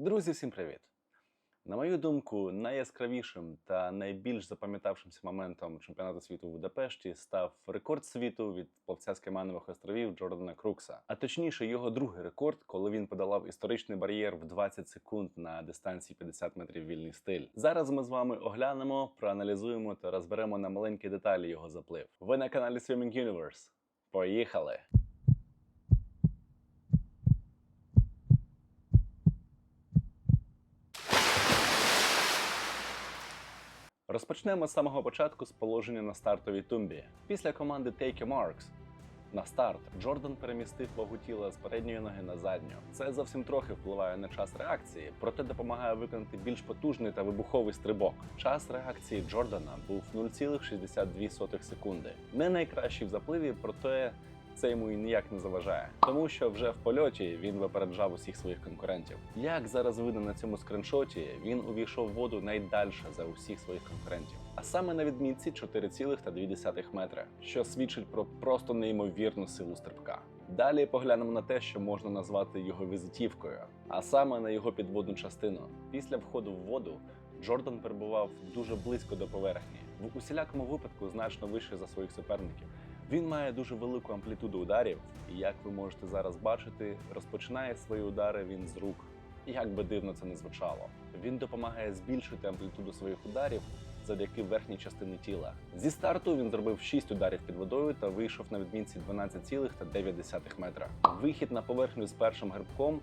Друзі, всім привіт! На мою думку, найяскравішим та найбільш запам'ятавшимся моментом чемпіонату світу в Будапешті став рекорд світу від плавця з Кайманових островів Джордана Крукса. А точніше, його другий рекорд, коли він подолав історичний бар'єр в 20 секунд на дистанції 50 метрів вільний стиль. Зараз ми з вами оглянемо, проаналізуємо та розберемо на маленькі деталі його заплив. Ви на каналі Swimming Universe. Поїхали! Розпочнемо з самого початку з положення на стартовій тумбі. Після команди Take a Marks на старт Джордан перемістив вагу тіла з передньої ноги на задню. Це зовсім трохи впливає на час реакції, проте допомагає виконати більш потужний та вибуховий стрибок. Час реакції Джордана був 0,62 секунди. Не найкращий в запливі, проте це йому і ніяк не заважає, тому що вже в польоті він випереджав усіх своїх конкурентів. Як зараз видно на цьому скриншоті, він увійшов в воду найдальше за усіх своїх конкурентів, а саме на відмітці 4,2 метра, що свідчить про просто неймовірну силу стрибка. Далі поглянемо на те, що можна назвати його візитівкою, а саме на його підводну частину. Після входу в воду Джордан перебував дуже близько до поверхні, в усілякому випадку значно вище за своїх суперників. Він має дуже велику амплітуду ударів, і як ви можете зараз бачити, розпочинає свої удари він з рук. Як би дивно це не звучало, він допомагає збільшити амплітуду своїх ударів завдяки верхній частині тіла. Зі старту він зробив 6 ударів під водою та вийшов на відмінці 12,9 метра. Вихід на поверхню з першим грибком,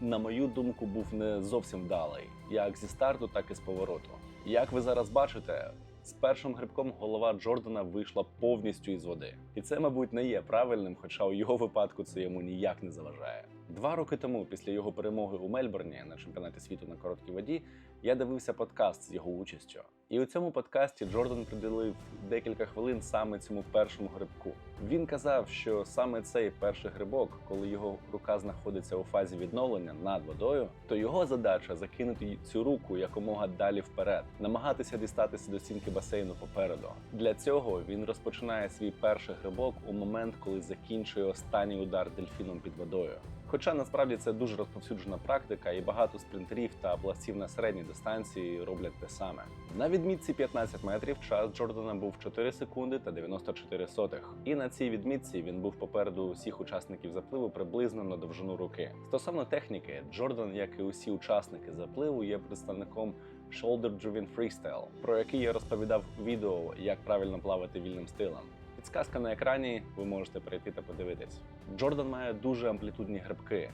на мою думку, був не зовсім вдалий, як зі старту, так і з повороту. Як ви зараз бачите, з першим грибком голова Джордана вийшла повністю із води, і це, мабуть, не є правильним, хоча у його випадку це йому ніяк не заважає. Два роки тому, після його перемоги у Мельбурні на чемпіонаті світу на короткій воді, я дивився подкаст з його участю. І у цьому подкасті Джордан приділив декілька хвилин саме цьому першому грибку. Він казав, що саме цей перший грибок, коли його рука знаходиться у фазі відновлення над водою, то його задача закинути цю руку якомога далі вперед, намагатися дістатися до стінки басейну попереду. Для цього він розпочинає свій перший грибок у момент, коли закінчує останній удар дельфіном під водою. Хоча насправді це дуже розповсюджена практика, і багато спринтерів та плавців на середній дистанції роблять те саме. На відмітці 15 метрів час Джордана був 4 секунди та 94 сотих. І на цій відмітці він був попереду усіх учасників запливу приблизно на довжину руки. Стосовно техніки, Джордан, як і усі учасники запливу, є представником Shoulder Driven Freestyle, про який я розповідав у відео, як правильно плавати вільним стилем. Підсказка на екрані, ви можете перейти та подивитись. Джордан має дуже амплітудні грибки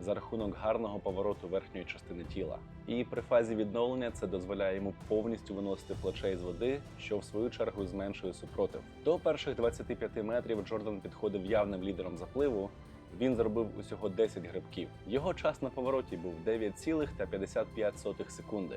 за рахунок гарного повороту верхньої частини тіла. І при фазі відновлення це дозволяє йому повністю виносити плече з води, що в свою чергу зменшує супротив. До перших 25 метрів Джордан підходив явним лідером запливу. Він зробив усього 10 грибків. Його час на повороті був 9,55 секунди,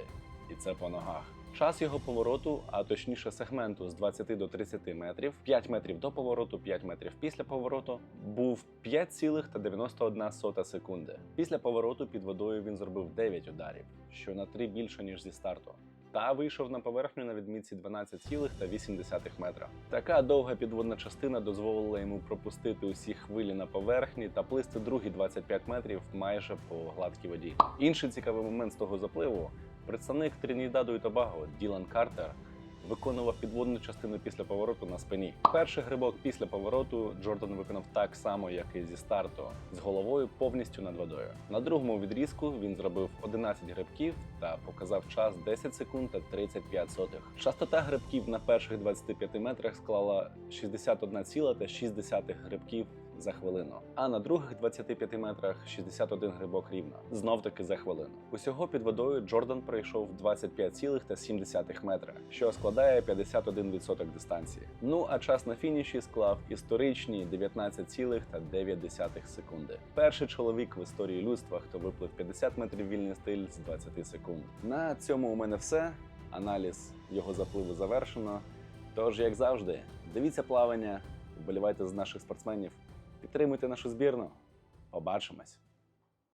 і це по ногах. Час його повороту, а точніше сегменту з 20 до 30 метрів, 5 метрів до повороту, 5 метрів після повороту, був 5,91 секунди. Після повороту під водою він зробив 9 ударів, що на 3 більше ніж зі старту. Та вийшов на поверхню на відмітці 12,8 метра. Така довга підводна частина дозволила йому пропустити усі хвилі на поверхні та плисти другі 25 метрів майже по гладкій воді. Інший цікавий момент з того запливу Представник Трінідаду і Тобаго Ділан Картер виконував підводну частину після повороту на спині. Перший грибок після повороту Джордан виконав так само, як і зі старту, з головою повністю над водою. На другому відрізку він зробив 11 грибків та показав час 10 секунд та 35 сотих. Частота грибків на перших 25 метрах склала 61,6 грибків за хвилину, а на других 25 метрах 61 грибок рівно, знов таки за хвилину. Усього під водою Джордан пройшов 25,7 метра, що складає 51% дистанції. Ну а час на фініші склав історичні 19,9 секунди. Перший чоловік в історії людства, хто виплив 50 метрів вільний стиль з 20 секунд. На цьому у мене все. Аналіз його запливу завершено. Тож, як завжди, дивіться плавання, вболівайте з наших спортсменів. Підтримуйте нашу збірну. Побачимось!